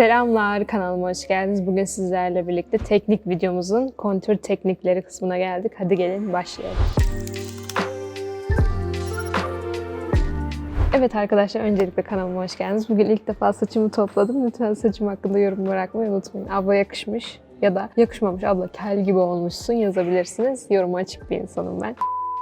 Selamlar kanalıma hoş geldiniz. Bugün sizlerle birlikte teknik videomuzun kontür teknikleri kısmına geldik. Hadi gelin başlayalım. Evet arkadaşlar öncelikle kanalıma hoş geldiniz. Bugün ilk defa saçımı topladım. Lütfen saçım hakkında yorum bırakmayı unutmayın. Abla yakışmış ya da yakışmamış abla kel gibi olmuşsun yazabilirsiniz. Yoruma açık bir insanım ben.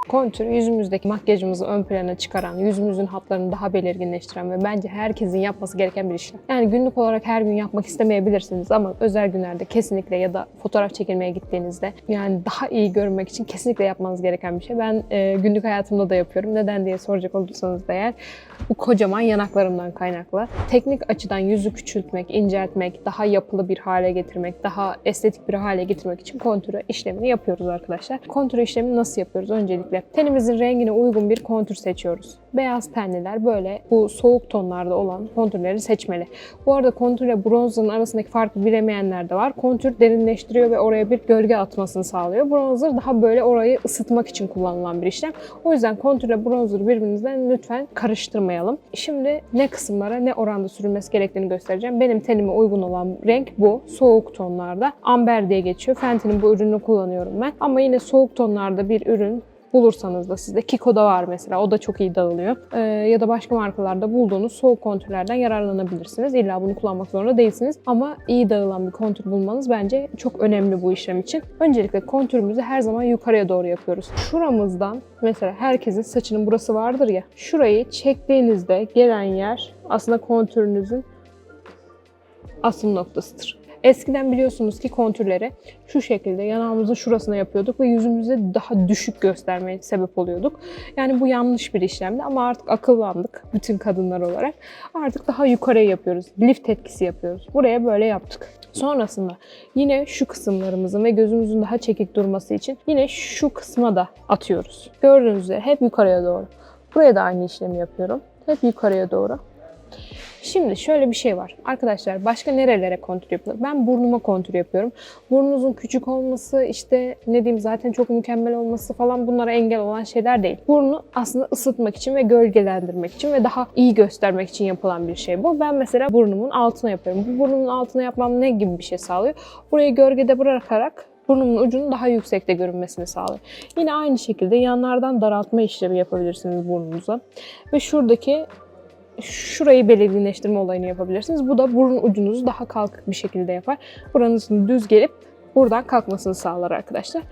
Kontür yüzümüzdeki makyajımızı ön plana çıkaran, yüzümüzün hatlarını daha belirginleştiren ve bence herkesin yapması gereken bir işlem. Yani günlük olarak her gün yapmak istemeyebilirsiniz ama özel günlerde kesinlikle ya da fotoğraf çekilmeye gittiğinizde yani daha iyi görünmek için kesinlikle yapmanız gereken bir şey. Ben e, günlük hayatımda da yapıyorum. Neden diye soracak olursanız da eğer bu kocaman yanaklarımdan kaynaklı. Teknik açıdan yüzü küçültmek, inceltmek, daha yapılı bir hale getirmek, daha estetik bir hale getirmek için kontür işlemini yapıyoruz arkadaşlar. Kontür işlemini nasıl yapıyoruz? Öncelikle tenimizin rengine uygun bir kontür seçiyoruz. Beyaz tenliler böyle bu soğuk tonlarda olan kontürleri seçmeli. Bu arada kontür ile bronzerın arasındaki farkı bilemeyenler de var. Kontür derinleştiriyor ve oraya bir gölge atmasını sağlıyor. Bronzer daha böyle orayı ısıtmak için kullanılan bir işlem. O yüzden kontür ile bronzer birbirinizden lütfen karıştırmayalım. Şimdi ne kısımlara ne oranda sürülmesi gerektiğini göstereceğim. Benim tenime uygun olan renk bu. Soğuk tonlarda. Amber diye geçiyor. Fenty'nin bu ürünü kullanıyorum ben. Ama yine soğuk tonlarda bir ürün bulursanız da sizde Kiko'da var mesela. O da çok iyi dağılıyor. Ee, ya da başka markalarda bulduğunuz soğuk kontürlerden yararlanabilirsiniz. İlla bunu kullanmak zorunda değilsiniz. Ama iyi dağılan bir kontür bulmanız bence çok önemli bu işlem için. Öncelikle kontürümüzü her zaman yukarıya doğru yapıyoruz. Şuramızdan mesela herkesin saçının burası vardır ya. Şurayı çektiğinizde gelen yer aslında kontürünüzün asım noktasıdır. Eskiden biliyorsunuz ki kontürleri şu şekilde yanağımızın şurasına yapıyorduk ve yüzümüzü daha düşük göstermeye sebep oluyorduk. Yani bu yanlış bir işlemdi ama artık akıllandık bütün kadınlar olarak. Artık daha yukarıya yapıyoruz. Lift etkisi yapıyoruz. Buraya böyle yaptık. Sonrasında yine şu kısımlarımızın ve gözümüzün daha çekik durması için yine şu kısma da atıyoruz. Gördüğünüz üzere hep yukarıya doğru. Buraya da aynı işlemi yapıyorum. Hep yukarıya doğru. Şimdi şöyle bir şey var. Arkadaşlar başka nerelere kontür yapılır? Ben burnuma kontür yapıyorum. Burnunuzun küçük olması, işte ne diyeyim zaten çok mükemmel olması falan bunlara engel olan şeyler değil. Burnu aslında ısıtmak için ve gölgelendirmek için ve daha iyi göstermek için yapılan bir şey bu. Ben mesela burnumun altına yapıyorum. Bu burnumun altına yapmam ne gibi bir şey sağlıyor? Burayı gölgede bırakarak burnumun ucunun daha yüksekte görünmesini sağlıyor. Yine aynı şekilde yanlardan daraltma işlemi yapabilirsiniz burnunuza. Ve şuradaki şurayı belirginleştirme olayını yapabilirsiniz. Bu da burun ucunuzu daha kalkık bir şekilde yapar. Buranızın düz gelip buradan kalkmasını sağlar arkadaşlar.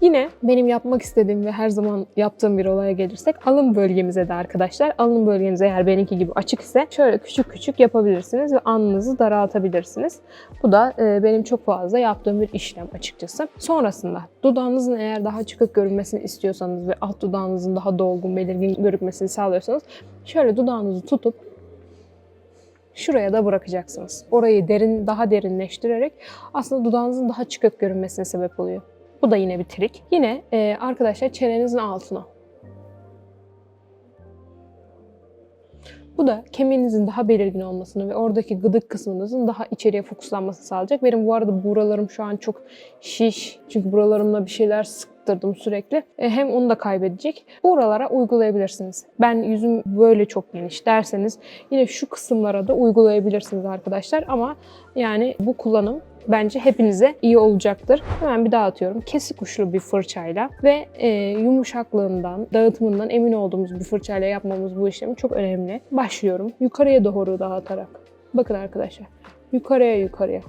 Yine benim yapmak istediğim ve her zaman yaptığım bir olaya gelirsek alın bölgemize de arkadaşlar. Alın bölgeniz eğer benimki gibi açık ise şöyle küçük küçük yapabilirsiniz ve alnınızı daraltabilirsiniz. Bu da e, benim çok fazla yaptığım bir işlem açıkçası. Sonrasında dudağınızın eğer daha çıkık görünmesini istiyorsanız ve alt dudağınızın daha dolgun belirgin görünmesini sağlıyorsanız şöyle dudağınızı tutup şuraya da bırakacaksınız. Orayı derin daha derinleştirerek aslında dudağınızın daha çıkık görünmesine sebep oluyor. Bu da yine bir trik. Yine e, arkadaşlar çenenizin altına. Bu da kemiğinizin daha belirgin olmasını ve oradaki gıdık kısmınızın daha içeriye fokuslanmasını sağlayacak. Benim bu arada buralarım şu an çok şiş. Çünkü buralarımla bir şeyler sıktırdım sürekli. E, hem onu da kaybedecek. Buralara uygulayabilirsiniz. Ben yüzüm böyle çok geniş derseniz yine şu kısımlara da uygulayabilirsiniz arkadaşlar. Ama yani bu kullanım bence hepinize iyi olacaktır. Hemen bir daha atıyorum. Kesik uçlu bir fırçayla ve e, yumuşaklığından, dağıtımından emin olduğumuz bir fırçayla yapmamız bu işlemi çok önemli. Başlıyorum. Yukarıya doğru dağıtarak. Bakın arkadaşlar. Yukarıya yukarıya.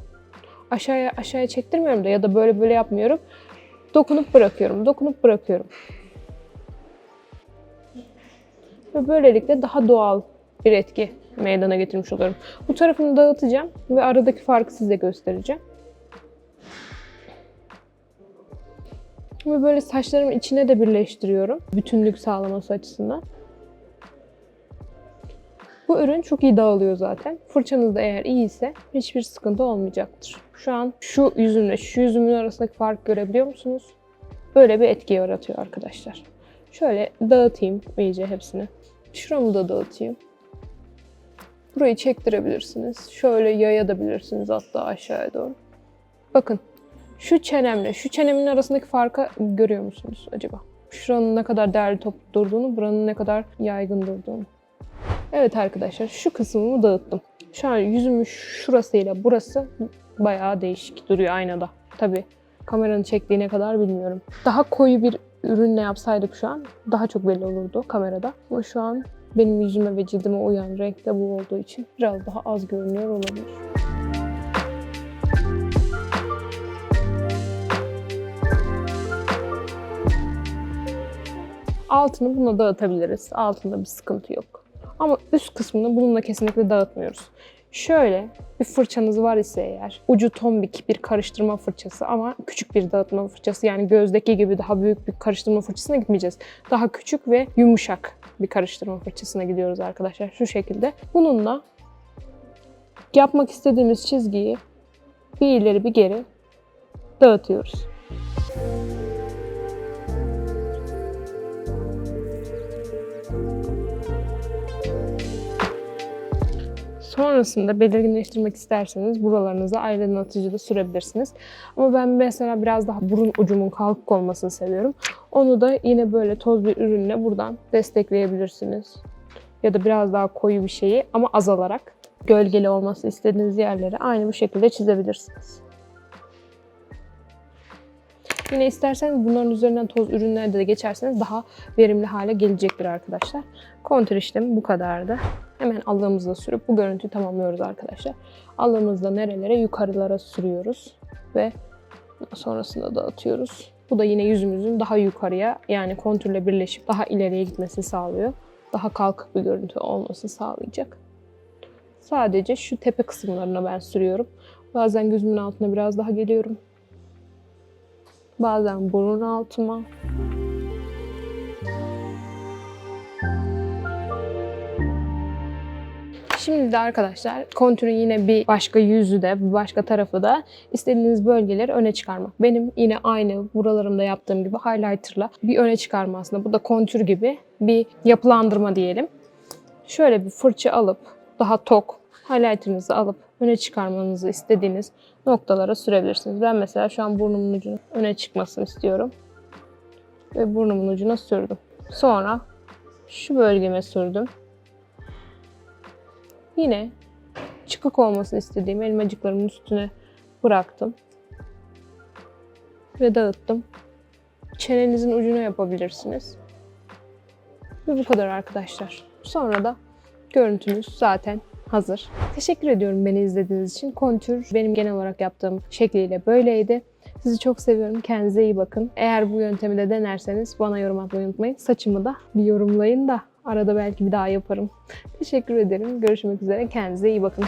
Aşağıya aşağıya çektirmiyorum da ya da böyle böyle yapmıyorum. Dokunup bırakıyorum. Dokunup bırakıyorum. Ve böylelikle daha doğal bir etki meydana getirmiş oluyorum. Bu tarafını dağıtacağım ve aradaki farkı size göstereceğim. Ve böyle saçlarımın içine de birleştiriyorum. Bütünlük sağlaması açısından. Bu ürün çok iyi dağılıyor zaten. Fırçanız da eğer iyi ise hiçbir sıkıntı olmayacaktır. Şu an şu yüzümle şu yüzümün arasındaki fark görebiliyor musunuz? Böyle bir etki yaratıyor arkadaşlar. Şöyle dağıtayım iyice hepsini. Şuramı da dağıtayım. Burayı çektirebilirsiniz. Şöyle yayabilirsiniz hatta aşağıya doğru. Bakın şu çenemle şu çenemin arasındaki farkı görüyor musunuz acaba? Şuranın ne kadar değerli top durduğunu, buranın ne kadar yaygın durduğunu. Evet arkadaşlar şu kısmımı dağıttım. Şu an yüzümün şurasıyla burası bayağı değişik duruyor aynada. Tabii kameranın çektiğine kadar bilmiyorum. Daha koyu bir ürünle yapsaydık şu an daha çok belli olurdu kamerada. Ama şu an benim yüzüme ve cildime uyan renk de bu olduğu için biraz daha az görünüyor olabilir. Altını bununla dağıtabiliriz. Altında bir sıkıntı yok. Ama üst kısmını bununla kesinlikle dağıtmıyoruz. Şöyle bir fırçanız var ise eğer, ucu tombik bir karıştırma fırçası ama küçük bir dağıtma fırçası yani gözdeki gibi daha büyük bir karıştırma fırçasına gitmeyeceğiz. Daha küçük ve yumuşak bir karıştırma fırçasına gidiyoruz arkadaşlar şu şekilde. Bununla yapmak istediğimiz çizgiyi bir ileri bir geri dağıtıyoruz. Sonrasında belirginleştirmek isterseniz buralarınıza aydınlatıcı da sürebilirsiniz. Ama ben mesela biraz daha burun ucumun kalkık olmasını seviyorum. Onu da yine böyle toz bir ürünle buradan destekleyebilirsiniz. Ya da biraz daha koyu bir şeyi ama azalarak gölgeli olması istediğiniz yerlere aynı bu şekilde çizebilirsiniz. Yine isterseniz bunların üzerinden toz ürünlerde de geçerseniz daha verimli hale gelecektir arkadaşlar. Kontür işlemi bu kadardı. Hemen allığımızla sürüp bu görüntüyü tamamlıyoruz arkadaşlar. Allığımızda nerelere? Yukarılara sürüyoruz ve sonrasında dağıtıyoruz. Bu da yine yüzümüzün daha yukarıya yani kontürle birleşip daha ileriye gitmesini sağlıyor. Daha kalkık bir görüntü olmasını sağlayacak. Sadece şu tepe kısımlarına ben sürüyorum. Bazen gözümün altına biraz daha geliyorum. Bazen burun altıma. Şimdi de arkadaşlar kontürün yine bir başka yüzü de bir başka tarafı da istediğiniz bölgeleri öne çıkarmak. Benim yine aynı buralarımda yaptığım gibi highlighterla bir öne çıkarma aslında. Bu da kontür gibi bir yapılandırma diyelim. Şöyle bir fırça alıp daha tok highlighterınızı alıp öne çıkarmanızı istediğiniz noktalara sürebilirsiniz. Ben mesela şu an burnumun ucunu öne çıkmasını istiyorum. Ve burnumun ucuna sürdüm. Sonra şu bölgeme sürdüm. Yine çıkık olmasını istediğim elmacıklarımın üstüne bıraktım. Ve dağıttım. Çenenizin ucuna yapabilirsiniz. Ve bu kadar arkadaşlar. Sonra da görüntünüz zaten hazır. Teşekkür ediyorum beni izlediğiniz için. Kontür benim genel olarak yaptığım şekliyle böyleydi. Sizi çok seviyorum. Kendinize iyi bakın. Eğer bu yöntemi de denerseniz bana yorum atmayı unutmayın. Saçımı da bir yorumlayın da arada belki bir daha yaparım. Teşekkür ederim. Görüşmek üzere. Kendinize iyi bakın.